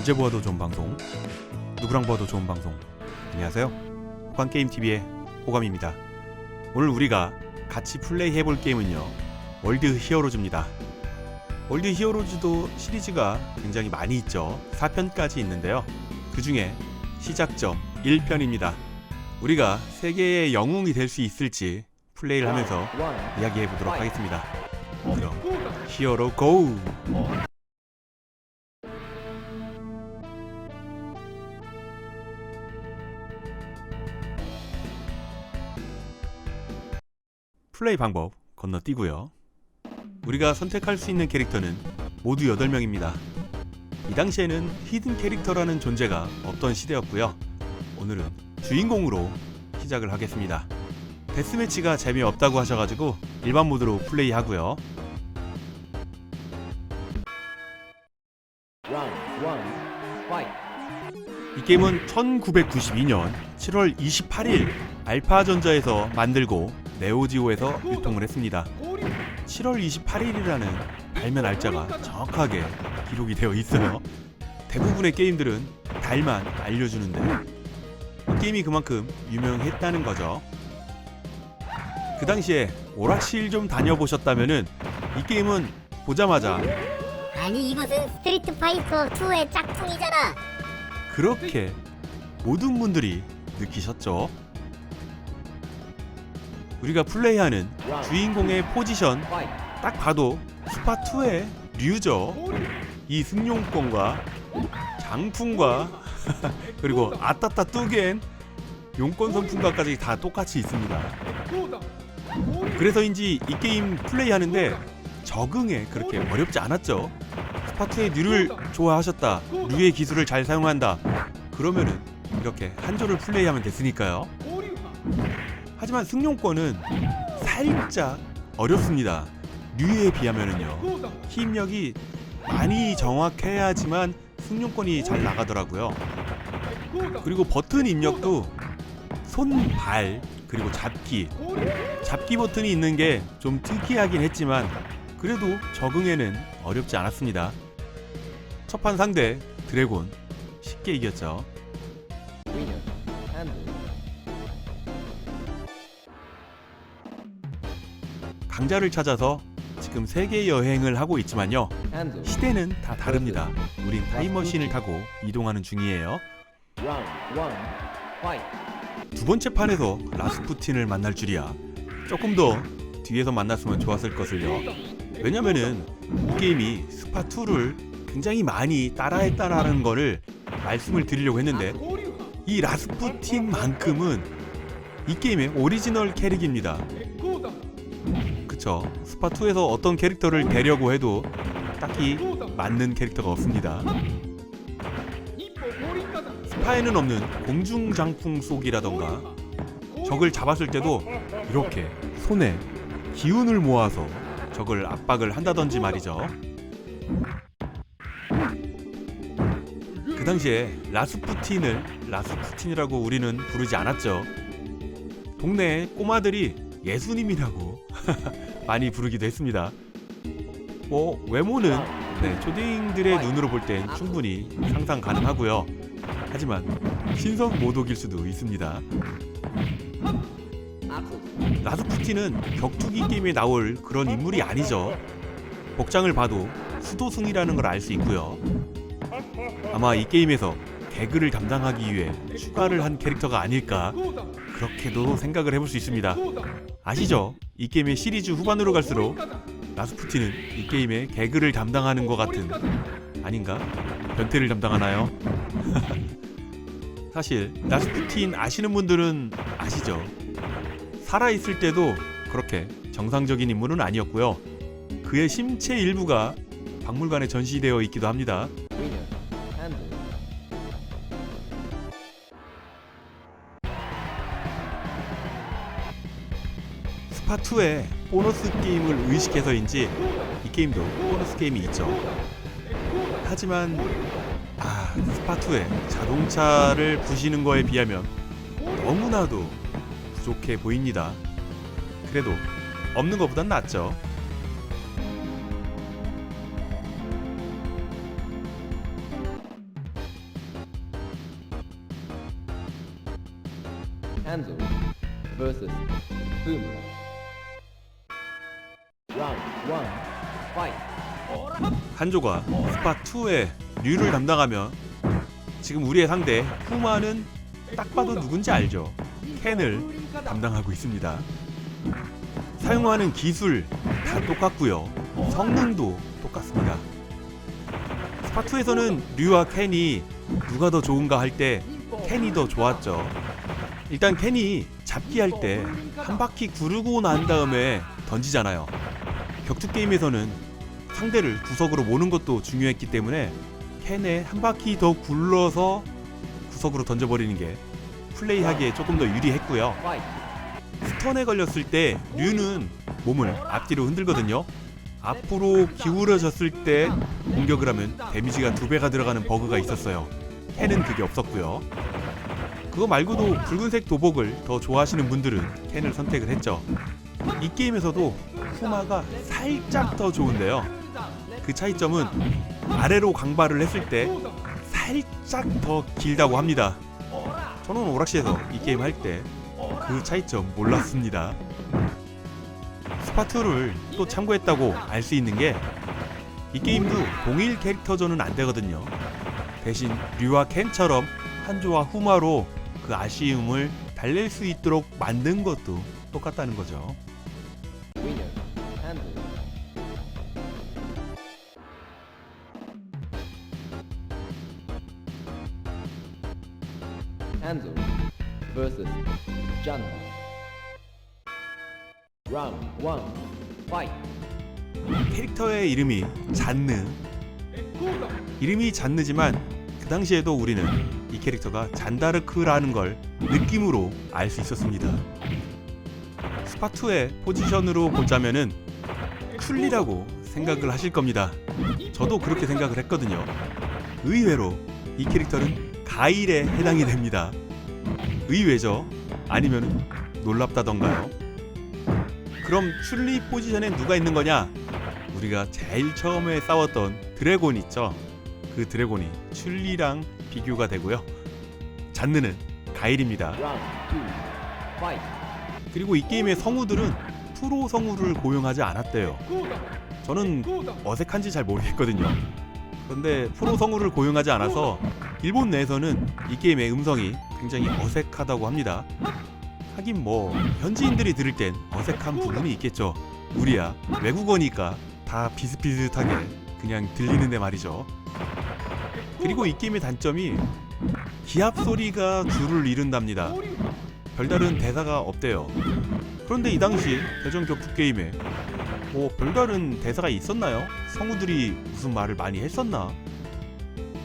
언제 보아도 좋은 방송 누구랑 봐도 좋은 방송. 안녕하세요. 호감게임TV의 호감입니다. 오늘 우리가 같이 플레이 해볼 게임은요 월드 히어로즈입니다. 월드 히어로즈도 시리즈가 굉장히 많이 있죠. 4편까지 있는데요. 그 중에 시작점 1편입니다. 우리가 세계의 영웅이 될 수 있을지 플레이를 하면서 이야기해 보도록 하겠습니다. 그럼 히어로 고! 플레이 방법 건너뛰고요. 우리가 선택할 수 있는 캐릭터는 모두 8명입니다. 이 당시에는 히든 캐릭터라는 존재가 없던 시대였고요. 오늘은 주인공으로 시작을 하겠습니다. 데스매치가 재미없다고 하셔가지고 일반 모드로 플레이하고요. 이 게임은 1992년 7월 28일 알파전자에서 만들고 네오지오에서 유통을 했습니다. 7월 28일이라는 발매 날짜가 정확하게 기록이 되어 있어요. 대부분의 게임들은 달만 알려주는데 이 게임이 그만큼 유명했다는 거죠. 그 당시에 오락실 좀 다녀보셨다면은 이 게임은 보자마자 아니 이것은 스트리트 파이터 2의 짝퉁이잖아. 그렇게 모든 분들이 느끼셨죠. 우리가 플레이하는 주인공의 포지션. 딱 봐도 스파2의 류죠. 이 승용권과 장풍과 그리고 아따따 뚜겐 용권 선풍과까지 다 똑같이 있습니다. 그래서인지 이 게임 플레이하는데 적응에 그렇게 어렵지 않았죠. 스파2의 류를 좋아하셨다. 류의 기술을 잘 사용한다. 그러면은 이렇게 한 조를 플레이하면 됐으니까요. 하지만 승용권은 살짝 어렵습니다. 류에 비하면은요. 힘력이 많이 정확해야지만 승용권이 잘 나가더라고요. 그리고 버튼 입력도 손, 발, 그리고 잡기. 잡기 버튼이 있는 게 좀 특이하긴 했지만 그래도 적응에는 어렵지 않았습니다. 첫판 상대 드래곤 쉽게 이겼죠. 강자를 찾아서 지금 세계 여행을 하고 있지만요. 시대는 다 다릅니다. 우린 타임머신을 타고 이동하는 중이에요. 두 번째 판에서 라스푸틴을 만날 줄이야. 조금 더 뒤에서 만났으면 좋았을 것을요. 왜냐면은 이 게임이 스파 2를 굉장히 많이 따라했다라는 거를 말씀을 드리려고 했는데 이 라스푸틴만큼은 이 게임의 오리지널 캐릭입니다. 그쵸. 스파2에서 어떤 캐릭터를 대려고 해도 딱히 맞는 캐릭터가 없습니다. 스파에는 없는 공중장풍 쏘기라던가 적을 잡았을 때도 이렇게 손에 기운을 모아서 적을 압박을 한다든지 말이죠. 그 당시에 라스푸틴을 라스푸틴이라고 우리는 부르지 않았죠. 동네 꼬마들이 예수님이라고 많이 부르기도 했습니다. 뭐 외모는 네, 초딩들의 눈으로 볼 땐 충분히 상상 가능하고요. 하지만 신성 모독일 수도 있습니다. 라스푸틴은 격투기 게임에 나올 그런 인물이 아니죠. 복장을 봐도 수도승이라는 걸 알 수 있고요. 아마 이 게임에서 개그를 담당하기 위해 추가를 한 캐릭터가 아닐까 그렇게도 생각을 해볼 수 있습니다. 아시죠? 이 게임의 시리즈 후반으로 갈수록 라스푸틴은 이 게임의 개그를 담당하는 것 같은 아닌가? 변태를 담당하나요? 사실 라스푸틴 아시는 분들은 아시죠? 살아있을 때도 그렇게 정상적인 인물은 아니었고요. 그의 심체 일부가 박물관에 전시되어 있기도 합니다. 알파2의 보너스 게임을 의식해서인지 이 게임도 보너스 게임이 있죠. 하지만 아 스파2의 자동차를 부시는 거에 비하면 너무나도 부족해 보입니다. 그래도 없는 것보단 낫죠. 한조 vs 흐 한조가 스파 2의 류를 담당하면 지금 우리의 상대 후마는 딱 봐도 누군지 알죠. 켄을 담당하고 있습니다. 사용하는 기술 다 똑같고요. 성능도 똑같습니다. 스파 2에서는 류와 켄이 누가 더 좋은가 할때 켄이 더 좋았죠. 일단 켄이 잡기 할 때 한 바퀴 구르고 난 다음에 던지잖아요. 격투 게임에서는 상대를 구석으로 모는 것도 중요했기 때문에 캔에 한 바퀴 더 굴러서 구석으로 던져버리는 게 플레이하기에 조금 더 유리했고요. 스턴에 걸렸을 때 류는 몸을 앞뒤로 흔들거든요. 앞으로 기울어졌을 때 공격을 하면 데미지가 두 배가 들어가는 버그가 있었어요. 캔은 그게 없었고요. 그거 말고도 붉은색 도복을 더 좋아하시는 분들은 캔을 선택을 했죠. 이 게임에서도 후마가 살짝 더 좋은데요. 그 차이점은 아래로 강발을 했을 때 살짝 더 길다고 합니다. 저는 오락실에서 이 게임 할 때 그 차이점 몰랐습니다. 스파2를 또 참고했다고 알 수 있는 게 이 게임도 동일 캐릭터전은 안 되거든요. 대신 류와 켄처럼 한조와 후마로 그 아쉬움을 달랠 수 있도록 만든 것도 똑같다는 거죠. Handle versus Janma. Round one, fight. 캐릭터의 이름이 잔느. 이름이 잔느지만 그 당시에도 우리는 이 캐릭터가 잔다르크라는 걸 느낌으로 알 수 있었습니다. 스파2의 포지션으로 보자면은 쿨리라고 생각을 하실 겁니다. 저도 그렇게 생각을 했거든요. 의외로 이 캐릭터는 가일에 해당이 됩니다. 의외죠? 아니면 놀랍다던가요? 그럼 출리 포지션에 누가 있는 거냐? 우리가 제일 처음에 싸웠던 드래곤 있죠? 그 드래곤이 출리랑 비교가 되고요. 잔느는 가일입니다. 그리고 이 게임의 성우들은 프로 성우를 고용하지 않았대요. 저는 어색한지 잘 모르겠거든요. 그런데 프로 성우를 고용하지 않아서 일본 내에서는 이 게임의 음성이 굉장히 어색하다고 합니다. 하긴 뭐 현지인들이 들을 땐 어색한 부분이 있겠죠. 우리야 외국어니까 다 비슷비슷하게 그냥 들리는데 말이죠. 그리고 이 게임의 단점이 기합 소리가 줄을 이룬답니다. 별다른 대사가 없대요. 그런데 이 당시 대전 격투 게임에 뭐 별다른 대사가 있었나요? 성우들이 무슨 말을 많이 했었나?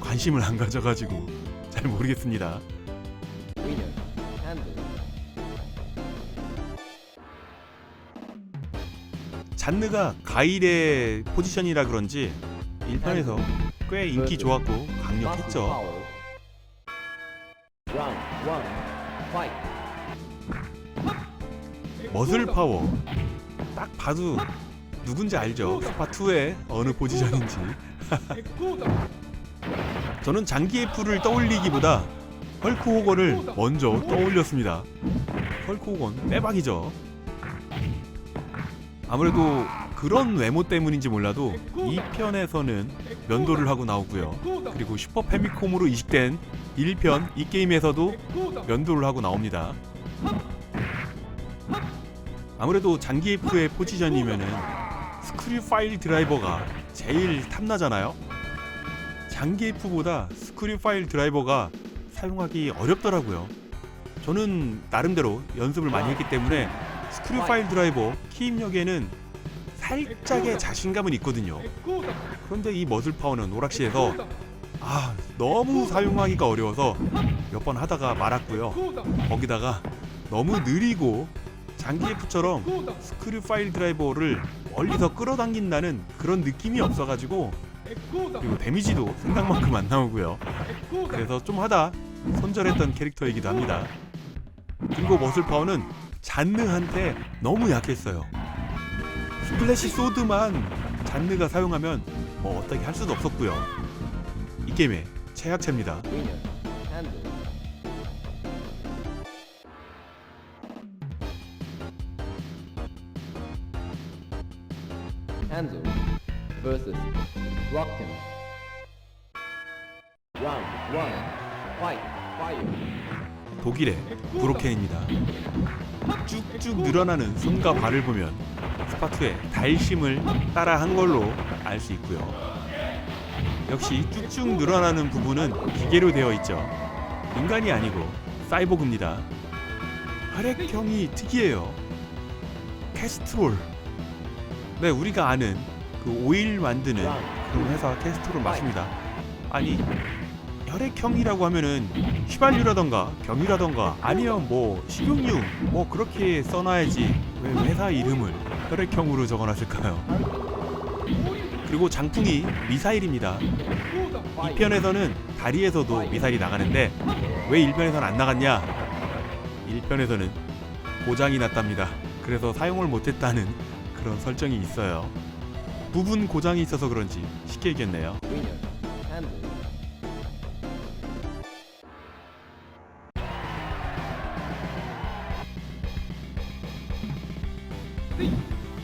관심을 안 가져가지고 잘 모르겠습니다. 잔느가 가일의 포지션이라 그런지 1편에서 꽤 인기 좋았고 강력했죠. 머슬 파워 딱 봐도 누군지 알죠? 스파 2의 어느 포지션인지. 저는 장기 F를 떠올리기보다 헐크 호건을 먼저 떠올렸습니다. 헐크 호건 빼박이죠. 아무래도 그런 외모 때문인지 몰라도 이 편에서는 면도를 하고 나오고요. 그리고 슈퍼 패미콤으로 이식된 1편 이 게임에서도 면도를 하고 나옵니다. 아무래도 장기 F의 포지션이면은 스크류 파일 드라이버가 제일 탐나잖아요. 장기 F보다 스크류 파일 드라이버가 사용하기 어렵더라고요. 저는 나름대로 연습을 많이 했기 때문에 스크류 파일 드라이버 키 입력에는 살짝의 자신감은 있거든요. 그런데 이 머슬 파워는 오락실에서 아 너무 사용하기가 어려워서 몇 번 하다가 말았고요. 거기다가 너무 느리고 장기 F처럼 스크류 파일 드라이버를 멀리서 끌어당긴다는 그런 느낌이 없어가지고 그리고 데미지도 생각만큼 안 나오고요. 그래서 좀 하다 손절했던 캐릭터이기도 합니다. 그리고 머슬 파워는 잔느한테 너무 약했어요. 스플래시 소드만 잔느가 사용하면 뭐 어떻게 할 수도 없었고요. 이 게임의 최약체입니다. 독일의 브로케입니다. 쭉쭉 늘어나는 손과 발을 보면 스파투의 달심을 따라한 걸로 알 수 있고요. 역시 쭉쭉 늘어나는 부분은 기계로 되어 있죠. 인간이 아니고 사이보그입니다. 혈액형이 특이해요. 캐스트롤. 네, 우리가 아는 그 오일 만드는 그런 회사 캐스트롤 맞습니다. 아니 혈액형이라고 하면은 휘발유라던가 경유라던가 아니면 뭐 식용유 뭐 그렇게 써놔야지 왜 회사 이름을 혈액형으로 적어놨을까요? 그리고 장풍이 미사일입니다. 2편에서는 다리에서도 미사일이 나가는데 왜 1편에서는 안 나갔냐? 1편에서는 고장이 났답니다. 그래서 사용을 못했다는 그런 설정이 있어요. 부분 고장이 있어서 그런지 쉽게 이겼네요.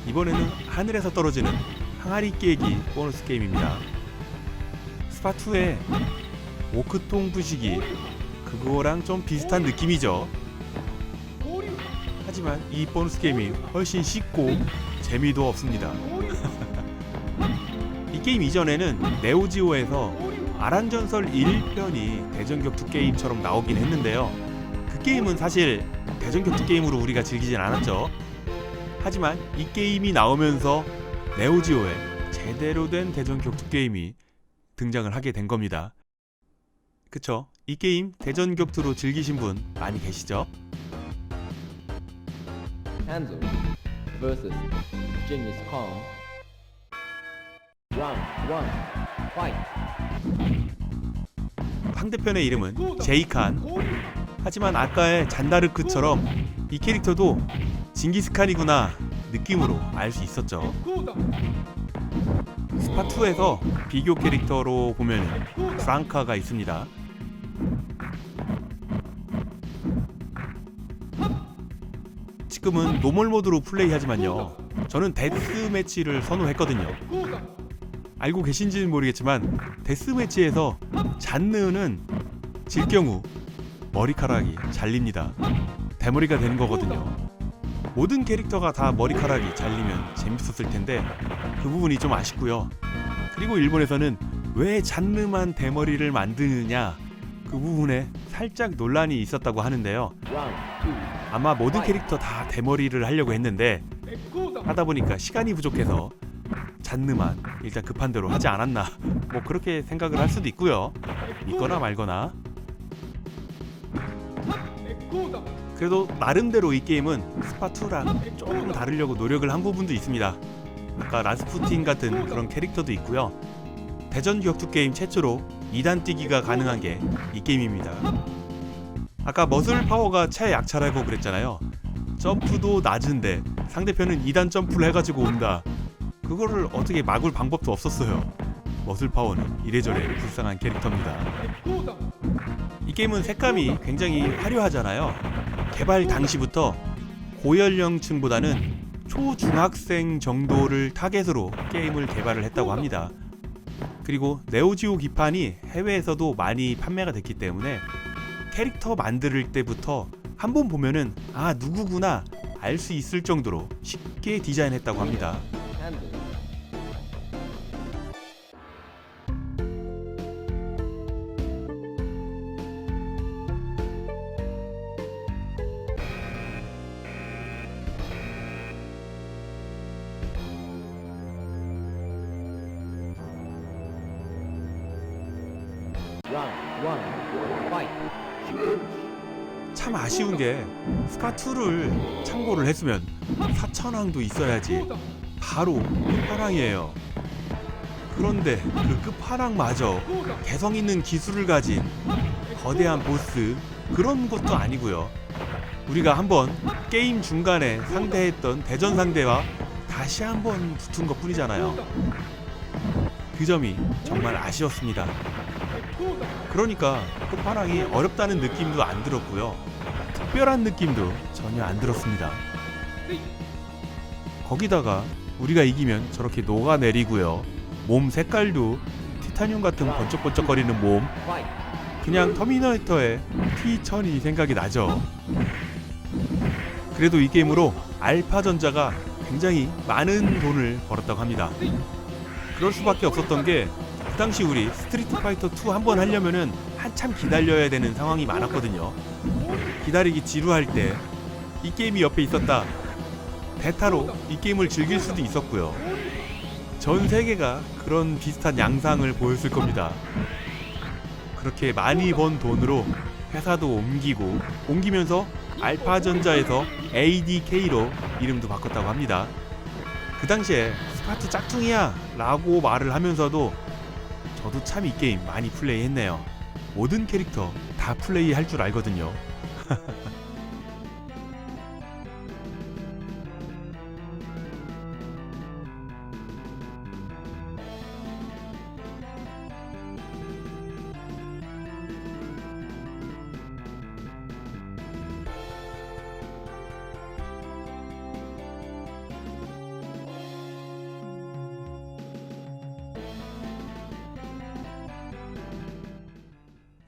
이번에는 하늘에서 떨어지는 항아리 깨기 보너스 게임입니다. 스파2의 오크통 부시기 그거랑 좀 비슷한 느낌이죠. 하지만 이 보너스 게임이 훨씬 쉽고 재미도 없습니다. 이 게임 이전에는 네오지오에서 아란전설 1편이 대전격투 게임처럼 나오긴 했는데요. 그 게임은 사실 대전격투 게임으로 우리가 즐기진 않았죠. 하지만 이 게임이 나오면서 네오지오에 제대로 된 대전 격투 게임이 등장을 하게 된 겁니다. 그쵸? 이 게임 대전 격투로 즐기신 분 많이 계시죠? Handle versus Genghis Khan. Round one. Fight. 상대편의 이름은 제이칸. 하지만 아까의 잔다르크처럼 이 캐릭터도 징기스칸이구나 느낌으로 알 수 있었죠. 스파2에서 비교 캐릭터로 보면 프랑카가 있습니다. 지금은 노멀 모드로 플레이하지만요. 저는 데스 매치를 선호했거든요. 알고 계신지는 모르겠지만 데스 매치에서 잔느는 질 경우 머리카락이 잘립니다. 대머리가 되는 거거든요. 모든 캐릭터가 다 머리카락이 잘리면 재밌었을 텐데 그 부분이 좀 아쉽고요. 그리고 일본에서는 왜 잔느만 대머리를 만드느냐 그 부분에 살짝 논란이 있었다고 하는데요. 아마 모든 캐릭터 다 대머리를 하려고 했는데 하다 보니까 시간이 부족해서 잔느만 일단 급한 대로 하지 않았나 뭐 그렇게 생각을 할 수도 있고요. 믿거나 말거나. 그래도 나름대로 이 게임은 스파2랑 조금 다르려고 노력을 한 부분도 있습니다. 아까 라스푸틴 같은 그런 캐릭터도 있고요. 대전 격투 게임 최초로 2단 뛰기가 가능한 게 이 게임입니다. 아까 머슬 파워가 최약차라고 그랬잖아요. 점프도 낮은데 상대편은 2단 점프를 해가지고 온다. 그거를 어떻게 막을 방법도 없었어요. 머슬 파워는 이래저래 불쌍한 캐릭터입니다. 이 게임은 색감이 굉장히 화려하잖아요. 개발 당시부터 고연령층보다는 초중학생 정도를 타겟으로 게임을 개발을 했다고 합니다. 그리고 네오지오 기판이 해외에서도 많이 판매가 됐기 때문에 캐릭터 만들 때부터 한 번 보면은 아 누구구나 알 수 있을 정도로 쉽게 디자인했다고 합니다. 스파2를 참고를 했으면 사천왕도 있어야지 바로 끝판왕이에요. 그런데 그 끝판왕마저 개성 있는 기술을 가진 거대한 보스 그런 것도 아니고요. 우리가 한번 게임 중간에 상대했던 대전 상대와 다시 한번 붙은 것 뿐이잖아요. 그 점이 정말 아쉬웠습니다. 그러니까 끝판왕이 어렵다는 느낌도 안 들었고요. 특별한 느낌도 전혀 안 들었습니다. 거기다가 우리가 이기면 저렇게 녹아내리고요. 몸 색깔도 티타늄 같은 번쩍번쩍거리는 몸. 그냥 터미네이터의 T1000이 생각이 나죠. 그래도 이 게임으로 알파전자가 굉장히 많은 돈을 벌었다고 합니다. 그럴 수밖에 없었던 게 그 당시 우리 스트리트 파이터 2 한 번 하려면은 한참 기다려야 되는 상황이 많았거든요. 기다리기 지루할 때 이 게임이 옆에 있었다. 베타로 이 게임을 즐길 수도 있었고요. 전 세계가 그런 비슷한 양상을 보였을 겁니다. 그렇게 많이 번 돈으로 회사도 옮기고 옮기면서 알파전자에서 ADK로 이름도 바꿨다고 합니다. 그 당시에 스파트 짝퉁이야 라고 말을 하면서도 저도 참 이 게임 많이 플레이했네요. 모든 캐릭터 다 플레이 할 줄 알거든요.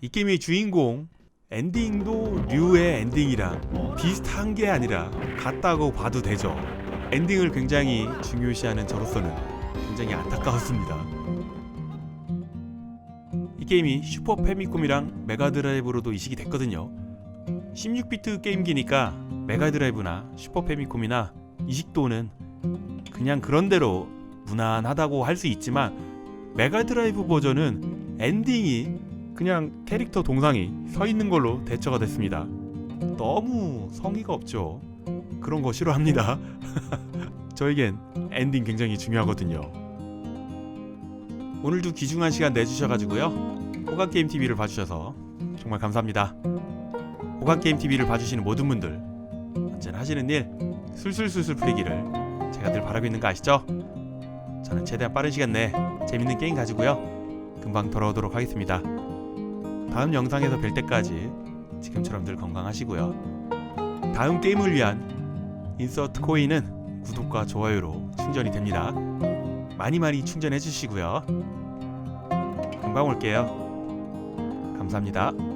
이 게임의 주인공 엔딩도 류의 엔딩이랑 비슷한 게 아니라 같다고 봐도 되죠. 엔딩을 굉장히 중요시하는 저로서는 굉장히 안타까웠습니다. 이 게임이 슈퍼 패미콤이랑 메가드라이브로도 이식이 됐거든요. 16비트 게임기니까 메가드라이브나 슈퍼 패미콤이나 이식도는 그냥 그런대로 무난하다고 할 수 있지만 메가드라이브 버전은 엔딩이 그냥 캐릭터 동상이 서 있는 걸로 대처가 됐습니다. 너무 성의가 없죠. 그런 거 싫어합니다. 저에겐 엔딩 굉장히 중요하거든요. 오늘도 귀중한 시간 내주셔가지고요. 호각게임 TV를 봐주셔서 정말 감사합니다. 호각게임 TV를 봐주시는 모든 분들 언제나 하시는 일 술술술술 풀리기를 제가 늘 바라고 있는 거 아시죠? 저는 최대한 빠른 시간 내에 재밌는 게임 가지고요. 금방 돌아오도록 하겠습니다. 다음 영상에서 뵐 때까지 지금처럼 늘 건강하시고요. 다음 게임을 위한 인서트 코인은 구독과 좋아요로 충전이 됩니다. 많이 많이 충전해 주시고요. 금방 올게요. 감사합니다.